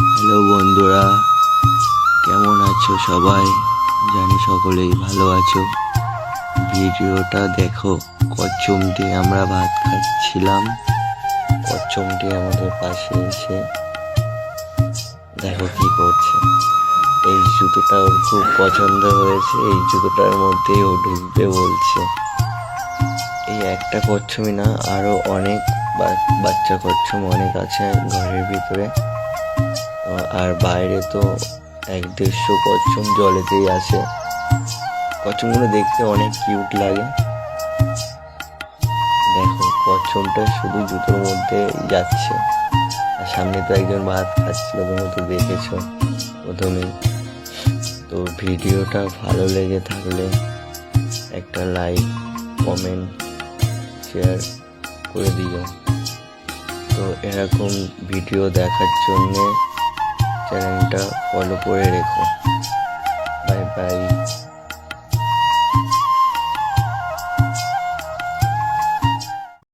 Hello বন্ধুরা, কেমন আছো সবাই? জানি সকলেই ভালো আছো। ভিডিওটা দেখো কচ্ছমটি আমরা ভাত খাচ্ছিলাম। কচ্ছমটি আমাদের পাশে এসে দেখো কি করছে। এই জুতোটা ওর খুব পছন্দ হয়েছে, এই জুতোটার মধ্যেই ও ঢুকবে বলছে। এই একটা কচ্ছমই না, আরও অনেক বাচ্চা কচ্ছম অনেক আছে ঘরের ভিতরে। আর বাইরে তো এক দেড়শো কচ্ছম জলেতেই আছে। কচ্ছমগুলো দেখতে অনেক কিউট লাগে। দেখো কচ্ছমটা শুধু জুতোর মধ্যে যাচ্ছে। আর সামনে তো একজন ভাত খাচ্ছিল তোমরা তো দেখেছ প্রথমেই তো ভিডিওটা ভালো লেগে থাকলে একটা লাইক কমেন্ট শেয়ার করে দিও। তো এরকম ভিডিও দেখার জন্যে চ্যানেলটা ফলো করে রেখো। Bye bye